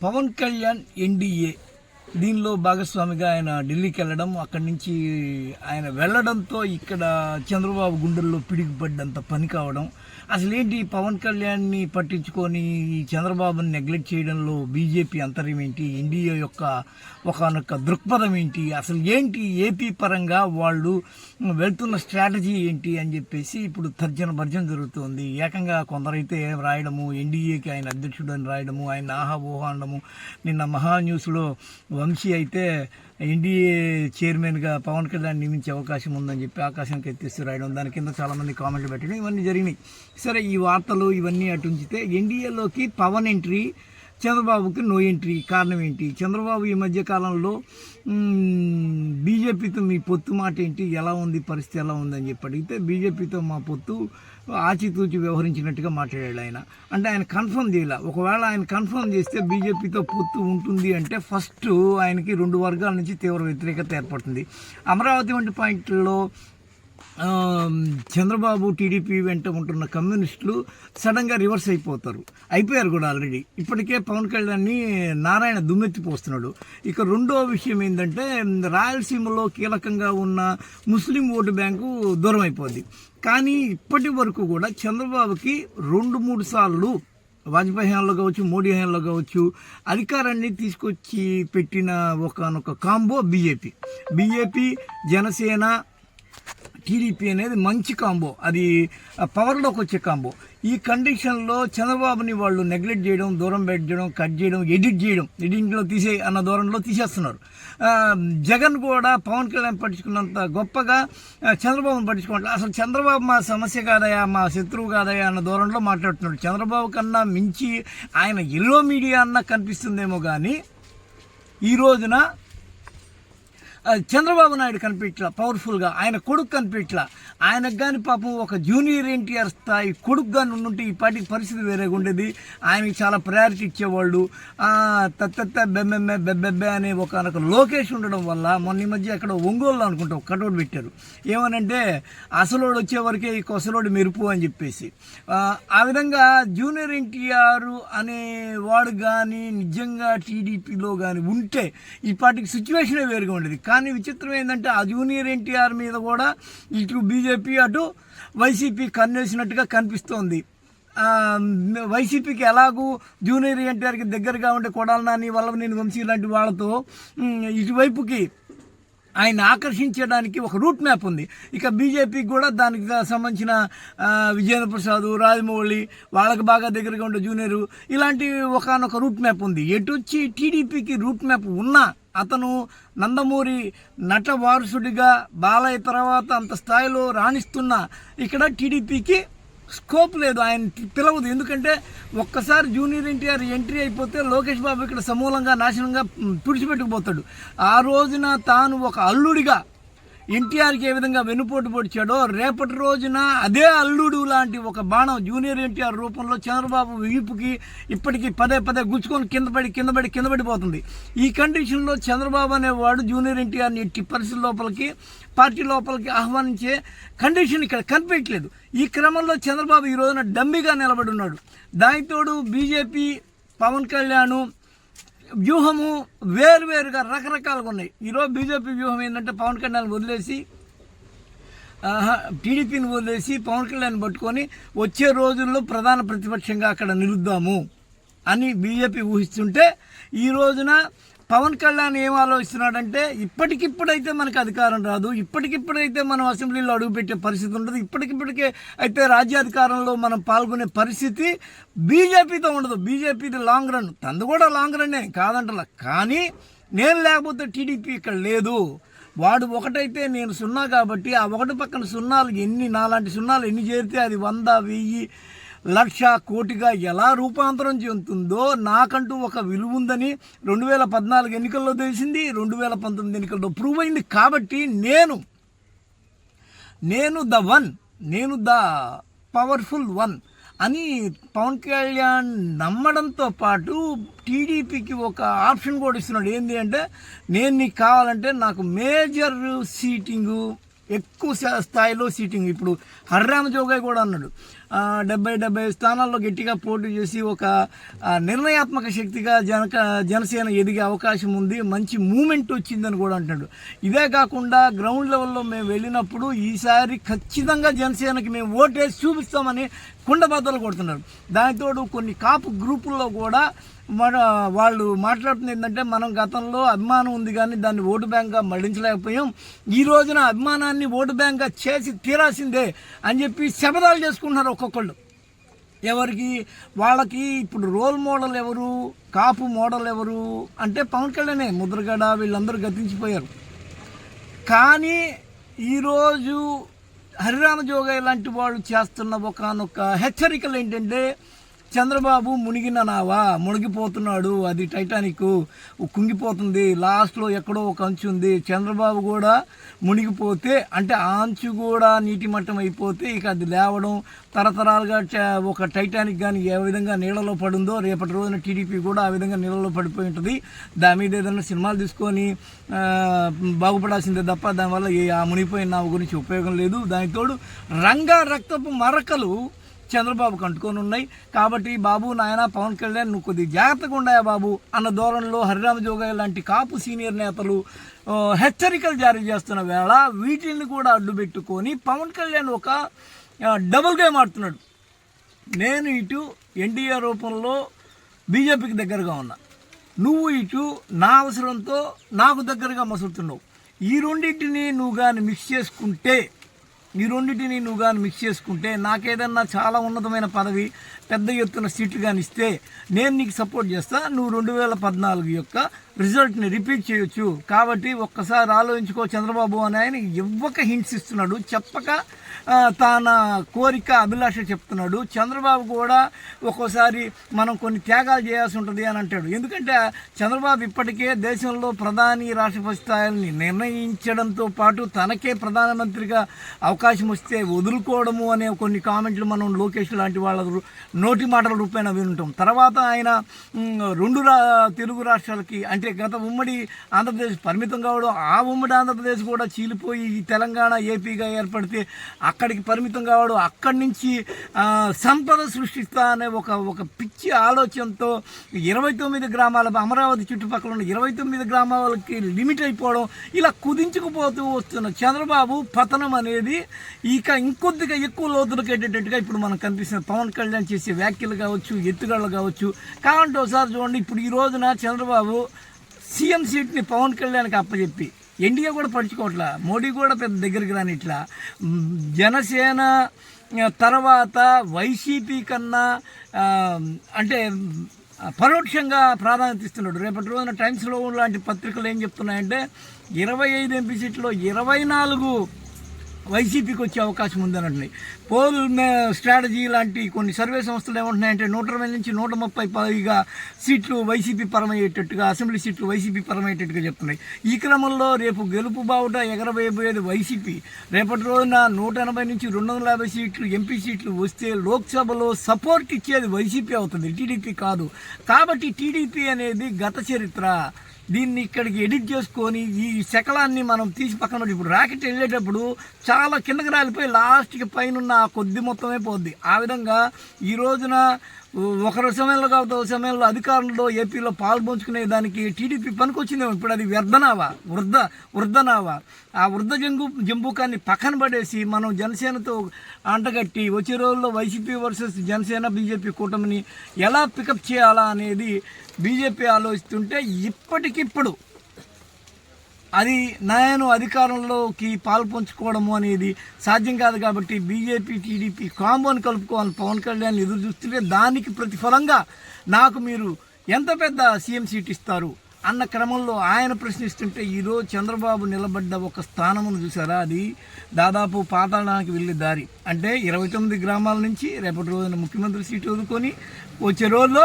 Pawan Kalyan NDA దీనిలో భాగస్వామిగా ఆయన ఢిల్లీకి వెళ్ళడం అక్కడి నుంచి ఆయన వెళ్ళడంతో ఇక్కడ చంద్రబాబు గుండెల్లో పిడిగిపడ్డంత పని కావడం అసలు ఏంటి పవన్ కళ్యాణ్ని పట్టించుకొని ఈ చంద్రబాబుని నెగ్లెక్ట్ చేయడంలో బీజేపీ అంతర్యం ఏంటి? ఎన్డీఏ యొక్క ఒకనొక దృక్పథం ఏంటి? అసలు ఏంటి ఏపీ పరంగా వాళ్ళు వెళ్తున్న స్ట్రాటజీ ఏంటి అని చెప్పేసి ఇప్పుడు తర్జన భర్జన జరుగుతుంది. ఏకంగా కొందరైతే రాయడము ఎన్డీఏకి ఆయన అధ్యక్షుడు అని రాయడము ఆయన ఆహా ఊహా అనడము నిన్న మహా న్యూస్లో వంశీ అయితే ఎన్డీఏ చైర్మన్గా పవన్ కళ్యాణ్ నియమించే అవకాశం ఉందని చెప్పి ఆకాశానికి కెత్తిస్తూ రాయడం దాని కింద చాలామంది కామెంట్లు పెట్టడం ఇవన్నీ జరిగినాయి. సరే ఈ వార్తలు ఇవన్నీ అటు ఉంచితే ఎన్డీఏలోకి పవన్ ఎంట్రీ చంద్రబాబుకి నో ఎంట్రీ కారణం ఏంటి? చంద్రబాబు ఈ మధ్య కాలంలో బీజేపీతో మీ పొత్తు మాట ఏంటి? ఎలా ఉంది? పరిస్థితి ఎలా ఉందని చెప్పి అడిగితే బీజేపీతో మా పొత్తు ఆచితూచి వ్యవహరించినట్టుగా మాట్లాడాడు ఆయన. అంటే ఆయన కన్ఫర్మ్ చేయాల. ఒకవేళ ఆయన కన్ఫర్మ్ చేస్తే బీజేపీతో పొత్తు ఉంటుంది అంటే ఫస్ట్ ఆయనకి రెండు వర్గాల నుంచి తీవ్ర వ్యతిరేకత ఏర్పడుతుంది. అమరావతి వంటి పాయింట్లలో చంద్రబాబు టీడీపీ వెంట ఉంటున్న కమ్యూనిస్టులు సడన్గా రివర్స్ అయిపోతారు. అయిపోయారు కూడా ఆల్రెడీ. ఇప్పటికే పవన్ కళ్యాణ్ని నారాయణ దుమ్మెత్తిపోస్తున్నాడు ఇక రెండో విషయం ఏంటంటే రాయలసీమలో కీలకంగా ఉన్న ముస్లిం ఓటు బ్యాంకు దూరం అయిపోద్ది. కానీ ఇప్పటి వరకు కూడా చంద్రబాబుకి రెండు మూడు సార్లు వాజ్పేయి హయాంలో కావచ్చు మోడీ హయాంలో కావచ్చు అధికారాన్ని తీసుకొచ్చి పెట్టిన ఒకనొక combo BJP. BJP Janasena TDP అనేది మంచి కాంబో. అది పవర్లోకి వచ్చే కాంబో. ఈ కండిషన్లో చంద్రబాబుని వాళ్ళు నెగ్లెక్ట్ చేయడం దూరం పెట్టడం కట్ చేయడం ఎడిట్ చేయడం ఎడిటింగ్లో తీసే అన్న దూరంలో తీసేస్తున్నారు. జగన్ కూడా పవన్ కళ్యాణ్ పట్టించుకున్నంత గొప్పగా చంద్రబాబును చంద్రబాబుని పట్టించుకోవట్లేదు అసలు చంద్రబాబు మా సమస్య కాదయా మా శత్రువు కాదయా అన్న దూరంలో మాట్లాడుతున్నాడు. చంద్రబాబు కన్నా మించి ఆయన ఎల్లో మీడియా అన్న కనిపిస్తుందేమో కానీ ఈ రోజున చంద్రబాబు నాయుడు కనిపించలా పవర్ఫుల్గా ఆయన కొడుకు కనిపించలా ఆయనకు కానీ పాపం ఒక జూనియర్ ఎన్టీఆర్ స్థాయి కొడుకు కానీ ఉండుంటే ఈ పార్టీకి పరిస్థితి వేరేగా ఉండేది. ఆయనకి చాలా ప్రయారిటీ ఇచ్చేవాళ్ళు. ఆ, తత్తత్త బెమ్మెమ్మె బెబ్బెబ్బె అనే ఒక లోకేష్ ఉండడం వల్ల మొన్న ఈ మధ్య అక్కడ ఒంగోలు అనుకుంటా ఒక కటౌట్ పెట్టారు. ఏమనంటే అసలోడు వచ్చేవరకే ఈ కొసలోడు మెరుపు అని చెప్పేసి. ఆ, విధంగా జూనియర్ ఎన్టీఆర్ అనే వాడు కానీ నిజంగా టీడీపీలో కానీ ఉంటే ఈ పార్టీకి సిచ్యువేషనే వేరుగా ఉండేది. కానీ విచిత్రం ఏంటంటే ఆ జూనియర్ ఎన్టీఆర్ మీద కూడా ఇటు బీజేపీ అటు వైసీపీ కన్నేసినట్టుగా కనిపిస్తోంది. వైసీపీకి ఎలాగూ జూనియర్ ఎన్టీఆర్కి దగ్గరగా ఉండే కొడాల నాని వల్ల నేను వంశీ లాంటి వాళ్ళతో ఇటువైపుకి ఆయన ఆకర్షించడానికి ఒక రూట్ మ్యాప్ ఉంది. ఇక బీజేపీకి కూడా దానికి సంబంధించిన విజేంద్ర ప్రసాద్ రాజమౌళి వాళ్ళకి బాగా దగ్గరగా ఉండే జూనియర్ ఇలాంటి ఒకనొక రూట్ మ్యాప్ ఉంది. ఎటు వచ్చి టీడీపీకి రూట్ మ్యాప్ ఉన్నా అతను నందమూరి నట వారసుడిగా బాలయ్య తర్వాత అంత స్థాయిలో రాణిస్తున్న ఇక్కడ టీడీపీకి స్కోప్ లేదు. ఆయన పిలవదు. ఎందుకంటే ఒక్కసారి జూనియర్ ఎన్టీఆర్ ఎంట్రీ అయిపోతే లోకేష్ బాబు ఇక్కడ సమూలంగా నాశనంగా తుడిచిపెట్టుకుపోతాడు. ఆ రోజున తాను ఒక అల్లుడిగా ఎన్టీఆర్కి ఏ విధంగా వెన్నుపోటు పొడిచాడో రేపటి రోజున అదే అల్లుడు లాంటి ఒక బాణం జూనియర్ ఎన్టీఆర్ రూపంలో చంద్రబాబు వీపుకి ఇప్పటికీ పదే పదే గుచ్చుకొని కింద పడి కింద పడి కింద పడిపోతుంది. ఈ కండిషన్లో చంద్రబాబు అనేవాడు జూనియర్ ఎన్టీఆర్ని ఎట్టి పరిస్థితుల లోపలికి పార్టీ లోపలికి ఆహ్వానించే కండిషన్ ఇక్కడ కనిపించలేదు ఈ క్రమంలో చంద్రబాబు ఈ రోజున డమ్మిగా నిలబడి ఉన్నాడు. దానితోడు బీజేపీ పవన్ కళ్యాణ్ వ్యూహము వేరువేరుగా రకరకాలుగా ఉన్నాయి. ఈరోజు బీజేపీ వ్యూహం ఏంటంటే పవన్ కళ్యాణ్ వదిలేసి టీడీపీని వదిలేసి పవన్ కళ్యాణ్ పట్టుకొని వచ్చే రోజుల్లో ప్రధాన ప్రతిపక్షంగా అక్కడ నిలుద్దాము అని బీజేపీ ఊహిస్తుంటే ఈ రోజున పవన్ కళ్యాణ్ ఏం ఆలోచిస్తున్నాడంటే ఇప్పటికిప్పుడైతే మనకు అధికారం రాదు ఇప్పటికిప్పుడైతే మనం అసెంబ్లీలో అడుగుపెట్టే పరిస్థితి ఉండదు ఇప్పటికిప్పటికే అయితే రాజ్యాధికారంలో మనం పాల్గొనే పరిస్థితి బీజేపీతో ఉండదు. బీజేపీది లాంగ్ రన్ తందు కూడా లాంగ్ రన్నే కాదంటలా. కానీ నేను లేకపోతే టీడీపీ ఇక్కడ లేదు. వాడు ఒకటైతే నేను సున్నా కాబట్టి ఆ ఒకటి పక్కన సున్నాలు ఎన్ని నాలాంటి సున్నాలు ఎన్ని చేరితే అది వంద వెయ్యి లక్ష కోటిగా ఎలా రూపాంతరం చెందుతుందో నాకంటూ ఒక విలువ ఉందని రెండు వేల పద్నాలుగు ఎన్నికల్లో తెలిసింది రెండు వేల పంతొమ్మిది ఎన్నికల్లో ప్రూవ్ అయింది. కాబట్టి నేను నేను ద వన్ నేను ద పవర్ఫుల్ వన్ అని పవన్ కళ్యాణ్ నమ్మడంతో పాటు టీడీపీకి ఒక ఆప్షన్ కూడా ఇస్తున్నాడు. ఏంటి అంటే నేను నీకు కావాలంటే నాకు మేజర్ సీటింగు ఎక్కువ స్థాయిలో సీటింగ్. ఇప్పుడు హర్రామ జోగాయ్ కూడా అన్నాడు. డెబ్బై డెబ్బై స్థానాల్లో గట్టిగా పోటీ చేసి ఒక నిర్ణయాత్మక శక్తిగా జనక జనసేన ఎదిగే అవకాశం ఉంది. మంచి మూమెంట్ వచ్చిందని కూడా అంటున్నాడు ఇదే కాకుండా గ్రౌండ్ లెవెల్లో మేము వెళ్ళినప్పుడు ఈసారి ఖచ్చితంగా జనసేనకి మేము ఓటేసి చూపిస్తామని కుండబద్దలు కొడుతున్నారు. దానితోడు కొన్ని కాపు గ్రూపుల్లో కూడా మన వాళ్ళు మాట్లాడుతుంది ఏంటంటే మనం గతంలో అభిమానం ఉంది కానీ దాన్ని ఓటు బ్యాంక్గా మళ్ళించలేకపోయాం. ఈ రోజున అభిమానాన్ని ఓటు బ్యాంక్గా చేసి తీరాల్సిందే అని చెప్పి శపథాలు చేసుకుంటున్నారు ఒక్కొక్కళ్ళు. ఎవరికి? వాళ్ళకి ఇప్పుడు రోల్ మోడల్ ఎవరు? కాపు మోడల్ ఎవరు? అంటే పవన్ కళ్యాణే ముద్రగడ వీళ్ళందరూ గతించిపోయారు. కానీ ఈరోజు హరిరామ జోగయ్య లాంటి వాళ్ళు చేస్తున్న ఒకనొక హెచ్చరికలు ఏంటంటే చంద్రబాబు మునిగిన నావా మునిగిపోతున్నాడు అది టైటానిక్ కుంగిపోతుంది లాస్ట్లో ఎక్కడో ఒక అంచు ఉంది. చంద్రబాబు కూడా మునిగిపోతే అంటే ఆ అంచు కూడా నీటి మట్టం అయిపోతే ఇక అది లేవడం తరతరాలుగా ఒక టైటానిక్ కానీ ఏ విధంగా నీళ్ళలో పడిందో రేపటి రోజున టీడీపీ కూడా ఆ విధంగా నీళ్ళలో పడిపోయి ఉంటుంది. దాని మీద ఏదైనా సినిమాలు తీసుకొని బాగుపడాల్సిందే తప్ప దానివల్ల ఆ మునిగిపోయిన నా గురించి ఉపయోగం లేదు. దానితోడు రంగా రక్తపు మరకలు చంద్రబాబుకు అంటుకొని ఉన్నాయి కాబట్టి బాబు నాయన పవన్ కళ్యాణ్ నువ్వు కొద్దిగా జాగ్రత్తగా ఉండాయా బాబు? అన్న ధోరణిలో హరిరామ జోగయ్య లాంటి కాపు సీనియర్ నేతలు హెచ్చరికలు జారీ చేస్తున్న వేళ వీటిని కూడా అడ్డు పెట్టుకొని పవన్ కళ్యాణ్ ఒక డబుల్ గేమ్ ఆడుతున్నాడు. నేను ఇటు ఎన్డీఏ రూపంలో బీజేపీకి దగ్గరగా ఉన్నా. నువ్వు ఇటు నా అవసరంతో నాకు దగ్గరగా మసులుతున్నావు. ఈ రెండింటిని నువ్వు కానీ మిక్స్ చేసుకుంటే ఈ రెండింటిని నువ్వు కానీ మిక్స్ చేసుకుంటే నాకేదన్నా చాలా ఉన్నతమైన పదవి పెద్ద ఎత్తున సీట్లు కానీ ఇస్తే నేను నీకు సపోర్ట్ చేస్తా. నువ్వు రెండు వేల పద్నాలుగు యొక్క రిజల్ట్ని రిపీట్ చేయొచ్చు. కాబట్టి ఒక్కసారి ఆలోచించుకో చంద్రబాబు అని ఆయన ఇవ్వక హింట్స్ ఇస్తున్నాడు. చెప్పక తన కోరిక అభిలాష చెప్తున్నాడు. చంద్రబాబు కూడా ఒక్కోసారి మనం కొన్ని త్యాగాలు చేయాల్సి ఉంటుంది అని అంటాడు. ఎందుకంటే చంద్రబాబు ఇప్పటికే దేశంలో ప్రధాని రాష్ట్రపతి స్థాయిని నిర్ణయించడంతో పాటు తనకే ప్రధానమంత్రిగా అవకాశం వస్తే వదులుకోవడము అనే కొన్ని కామెంట్లు మనం లోకేష్ లాంటి వాళ్ళ నోటి మాటల రూపేణ వింటాం తర్వాత ఆయన రెండు రా తెలుగు రాష్ట్రాలకి అంటే గత ఉమ్మడి ఆంధ్రప్రదేశ్ పరిమితం కావడం ఆ ఉమ్మడి ఆంధ్రప్రదేశ్ కూడా చీలిపోయి తెలంగాణ ఏపీగా ఏర్పడితే అక్కడికి పరిమితం కావడం అక్కడి నుంచి సంపద సృష్టిస్తా అనే ఒక ఒక పిచ్చి ఆలోచనతో ఇరవై తొమ్మిది గ్రామాల అమరావతి చుట్టుపక్కల ఉన్న ఇరవై తొమ్మిది గ్రామాలకి లిమిట్ అయిపోవడం ఇలా కుదించుకుపోతూ వస్తున్న చంద్రబాబు పతనం అనేది ఇక ఇంకొద్దిగా ఎక్కువ లోతులకు వెళ్ళేటట్టుగా ఇప్పుడు మనకు కనిపిస్తుంది. పవన్ కళ్యాణ్ చేసే వ్యాఖ్యలు కావచ్చు ఎత్తుగడలు కావచ్చు. కావాలంటే ఒకసారి చూడండి ఇప్పుడు ఈ రోజున చంద్రబాబు సీఎం సీట్ని పవన్ కళ్యాణ్కి అప్పచెప్పి ఎన్డీఏ కూడా పడుచుకోవట్లా మోడీ కూడా పెద్ద దగ్గరికి రాని ఇట్లా. జనసేన తర్వాత వైసీపీ కన్నా అంటే పరోక్షంగా ప్రాధాన్యత ఇస్తున్నాడు. రేపటి రోజున టైమ్స్లో లాంటి పత్రికలు ఏం చెప్తున్నాయంటే ఇరవై ఐదు ఎంపీ సీట్లో ఇరవై నాలుగు వైసీపీకి వచ్చే అవకాశం ఉందని అంటున్నాయి పోల్ స్ట్రాటజీ లాంటి కొన్ని సర్వే సంస్థలు ఏమంటున్నాయంటే నూట ఇరవై నుంచి నూట ముప్పై పైగా సీట్లు వైసీపీ పరమయ్యేటట్టుగా అసెంబ్లీ సీట్లు వైసీపీ పరమయ్యేటట్టుగా చెప్తున్నాయి. ఈ క్రమంలో రేపు గెలుపు బావుట ఎగరవేయబోయేది వైసీపీ. రేపటి రోజున నూట ఎనభై నుంచి రెండు వందల యాభై సీట్లు ఎంపీ సీట్లు వస్తే లోక్సభలో సపోర్ట్ ఇచ్చేది వైసీపీ అవుతుంది. టీడీపీ కాదు. కాబట్టి టీడీపీ అనేది గత చరిత్ర. దీన్ని ఇక్కడికి ఎడిట్ చేసుకొని ఈ శకలాన్ని మనం తీసి పక్కన ఇప్పుడు రాకెట్ వెళ్ళేటప్పుడు చాలా కిందకి రాలిపోయి లాస్ట్కి పైన ఆ కొద్ది మొత్తమే పోద్ది. ఆ విధంగా ఈ రోజున ఒకరు సమయంలో కాకపోతే సమయంలో అధికారంలో ఏపీలో పాల్పంచుకునే దానికి టీడీపీ పనికొచ్చిందేమో. ఇప్పుడు అది వ్యర్థనావా? వృద్ధ వృద్ధనావా? ఆ వృద్ధ జంగు జంబుకాన్ని పక్కన పడేసి మనం జనసేనతో అంటగట్టి వచ్చే రోజుల్లో వైసీపీ వర్సెస్ జనసేన బీజేపీ కూటమిని ఎలా పికప్ చేయాలా అనేది బీజేపీ ఆలోచిస్తుంటే ఇప్పటికిప్పుడు అది నేను అధికారంలోకి పాల్పంచుకోవడము అనేది సాధ్యం కాదు కాబట్టి బీజేపీ టీడీపీ కాంబోని కలుపుకోవాలి పవన్ కళ్యాణ్ ఎదురు చూస్తుంటే దానికి ప్రతిఫలంగా నాకు మీరు ఎంత పెద్ద సీఎం సీట్ ఇస్తారు అన్న క్రమంలో ఆయన ప్రశ్నిస్తుంటే ఈరోజు చంద్రబాబు నిలబడ్డ ఒక స్థానమును చూసారా అది దాదాపు పాతాళానికి వెళ్ళే దారి. అంటే ఇరవై తొమ్మిది గ్రామాల నుంచి రేపటి రోజున ముఖ్యమంత్రి సీటు వదులుకొని వచ్చే రోజుల్లో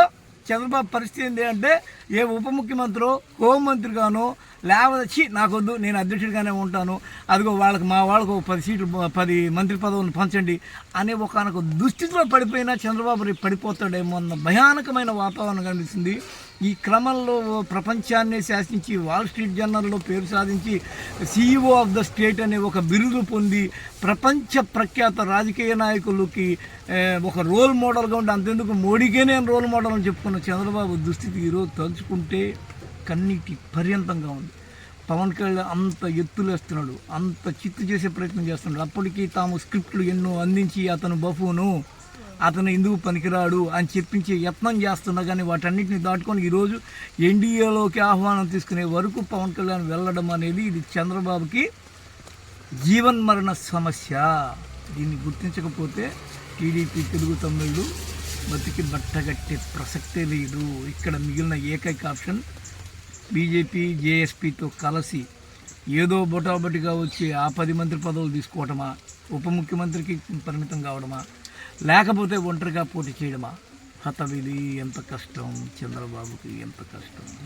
చంద్రబాబు పరిస్థితి ఏంటి అంటే ఏ ఉప ముఖ్యమంత్రో హోంమంత్రిగానో లేవచ్చి నాకొద్దు నేను అధ్యక్షుడిగానే ఉంటాను అదిగో వాళ్ళకి మా వాళ్ళకు ఒక పది సీట్లు పది మంత్రి పదవులను పంచండి అనే ఒకనొక దుస్థితిలో పడిపోయినా చంద్రబాబు రేపు పడిపోతాడేమో అన్న భయానకమైన వాతావరణం కనిపిస్తుంది. ఈ క్రమంలో ప్రపంచాన్ని శాసించి వాల్ స్ట్రీట్ జర్నల్లో పేరు సాధించి సీఈఓ ఆఫ్ ద స్టేట్ అనే ఒక బిరుదు పొంది ప్రపంచ ప్రఖ్యాత రాజకీయ నాయకులకి ఒక రోల్ మోడల్గా ఉండి అంతెందుకు మోడీకే నేను రోల్ మోడల్ అని చెప్పుకున్న చంద్రబాబు దుస్థితి ఈరోజు తలుచుకుంటే కన్నీటి పర్యంతంగా ఉంది. పవన్ కళ్యాణ్ అంత ఎత్తులేస్తున్నాడు అంత చిత్తు చేసే ప్రయత్నం చేస్తున్నాడు. అప్పటికీ తాము స్క్రిప్ట్లు ఎన్నో అందించి అతను బఫూను అతను ఎందుకు పనికిరాడు అని చెప్పించే యత్నం చేస్తున్నా కానీ వాటన్నిటిని దాటుకొని ఈరోజు ఎన్డీఏలోకి ఆహ్వానం తీసుకునే వరకు పవన్ కళ్యాణ్ వెళ్ళడం అనేది ఇది చంద్రబాబుకి జీవన్ మరణ సమస్య. దీన్ని గుర్తించకపోతే టీడీపీ తెలుగు తమిళుడు బతికి బట్టగట్టే ప్రసక్తే లేదు. ఇక్కడ మిగిలిన ఏకైక ఆప్షన్ బీజేపీ జేఎస్పీతో కలిసి ఏదో బొటాబొటిగా వచ్చి ఆ పది మంత్రి పదవులు తీసుకోవటమా? ఉప ముఖ్యమంత్రికి పరిమితం కావడమా? లేకపోతే ఒంటరిగా పోటీ చేయడమా? హతవిధి ఎంత కష్టం చంద్రబాబుకి ఎంత కష్టం?